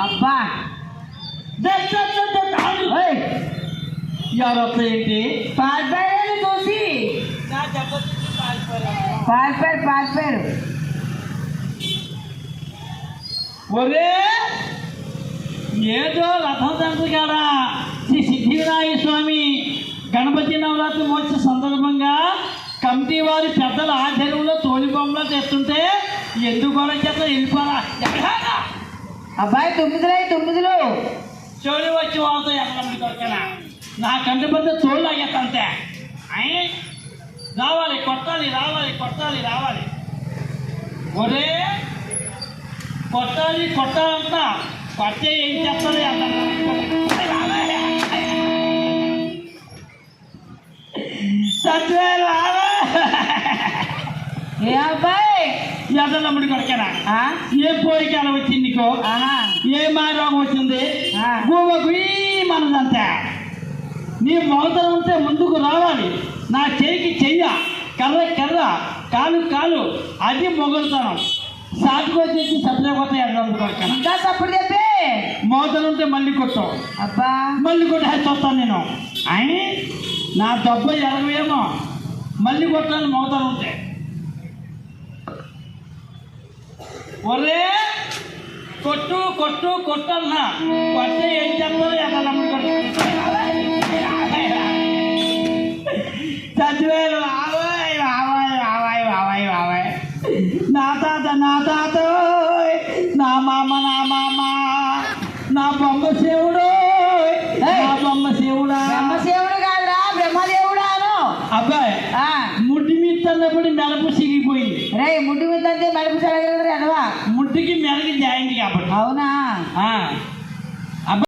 అబ్బా. ఓయ్, ఎవరొస్తా ఏంటి పారిపోయారు చూసి. పారిపోయారు పారిపోయారు ఒరే! ఏదో రథం తంత్రికాడా శ్రీ సిద్ధివినాయక స్వామి గణపతి నవరాత్రి మహోత్సవ సందర్భంగా కమిటీ వారి పెద్దల ఆధ్వర్యంలో తోలి బొమ్మలు తెస్తుంటే ఎందుకు గొడవ చేత వెళ్ళిపోరా? అబ్బాయి తొమ్మిదిలో తొమ్మిదిలో. చెవులు వచ్చి వాళ్ళతో ఎక్కడ దొరకనా నా కంటి పెద్ద తోళ్ళు అయ్యేదంతే అయ్యి రావాలి కొట్టాలి రావాలి కొట్టాలి రావాలి. ఒరే కొట్టాలి కొట్టాలంట. కొట్టే ఏం చేస్తుంది సత్యాలు ఏ అబ్బాయి? ఎదలమ్ముడి కొడుకనా? ఆ? ఏ పోయికాలం వచ్చింది నీకో. ఏ మారోగం వచ్చింది. గూవకు మనదంతా నీ మోతరం ఉంటే ముందుకు రావాలి. నా చేయికి చెయ్య. కర్ర కర్ర. కాలు కాలు. అది మొగులుతనం. సాటుకొచ్చేసి సత్యపోతే ఎడతాను ఇంకా సప్పుడు చెప్పి. మోతలు ఉంటే మళ్ళీ కొట్టు. అబ్బా. మళ్ళీ కొట్టి చూస్తాను నేను. అని నా దెబ్బ ఎరగవేమో. మళ్ళీ కొట్టాలి మోతలు ఉంటే. ఒరే కొట్టు కొట్టు కొట్టన్నా కొట్టే ఏం చేస్తారో ఎక్కడ చదివేలు రావాయ్ రావాయ్ రావాయ్ రావాయ్ రావాయ్ నా తాత నా తాత నా మామ నా మామ నా బొమ్మ శివుడు నా బొమ్మ శివుడా తన్నప్పుడు మెడపు సిగిపోయింది రే ముడ్డు మీద సెలవు ఎడవా ముడ్డికి మెడకి జాయింట్ కాబట్టి. అవునా? ఆ,